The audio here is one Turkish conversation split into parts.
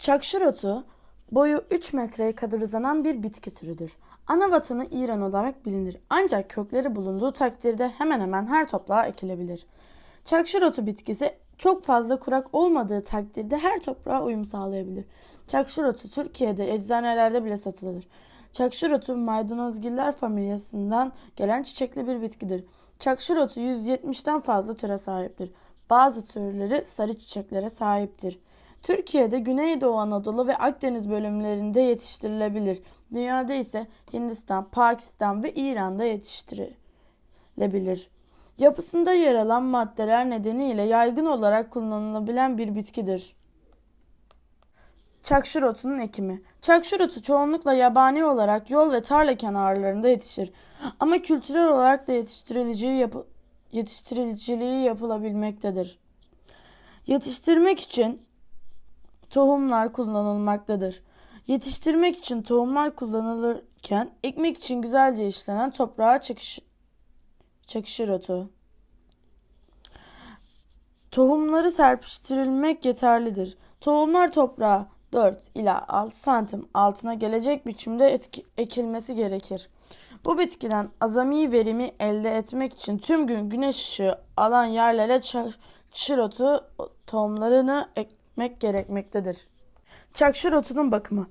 Çakşır otu boyu 3 metreye kadar uzanan bir bitki türüdür. Ana vatanı İran olarak bilinir. Ancak kökleri bulunduğu takdirde hemen hemen her toprağa ekilebilir. Çakşır otu bitkisi çok fazla kurak olmadığı takdirde her toprağa uyum sağlayabilir. Çakşır otu Türkiye'de eczanelerde bile satılır. Çakşır otu maydanozgiller familyasından gelen çiçekli bir bitkidir. Çakşır otu 170'ten fazla türe sahiptir. Bazı türleri sarı çiçeklere sahiptir. Türkiye'de Güneydoğu Anadolu ve Akdeniz bölümlerinde yetiştirilebilir. Dünyada ise Hindistan, Pakistan ve İran'da yetiştirilebilir. Yapısında yer alan maddeler nedeniyle yaygın olarak kullanılabilen bir bitkidir. Çakşır otunun ekimi. Çakşır otu çoğunlukla yabani olarak yol ve tarla kenarlarında yetişir. Ama kültürel olarak da yetiştirileceği yapı- yetiştiriciliği yapılabilmektedir. Yetiştirmek için tohumlar kullanılmaktadır. Yetiştirmek için tohumlar kullanılırken ekmek için güzelce işlenen toprağa çakış, çakışır otu. Tohumları serpiştirilmek yeterlidir. Tohumlar toprağa 4 ila 6 santim altına gelecek biçimde etki- ekilmesi gerekir. Bu bitkiden azami verimi elde etmek için tüm gün güneş ışığı alan yerlere çakşır otu tohumlarını ekmek gerekmektedir. Çakşır otunun bakımı.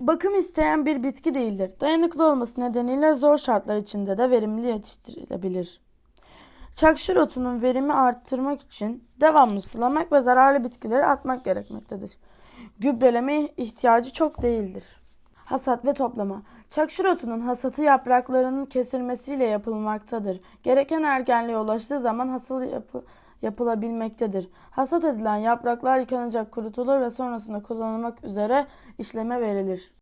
Bakım isteyen bir bitki değildir. Dayanıklı olması nedeniyle zor şartlar içinde de verimli yetiştirilebilir. Çakşır otunun verimi arttırmak için devamlı sulamak ve zararlı bitkileri atmak gerekmektedir. Gübreleme ihtiyacı çok değildir. Hasat ve toplama. Çakşır otunun hasatı yapraklarının kesilmesiyle yapılmaktadır. Gereken ergenliğe ulaştığı zaman hasıl yapı- yapılabilmektedir. Hasat edilen yapraklar yıkanacak, kurutulur ve sonrasında kullanılmak üzere işleme verilir.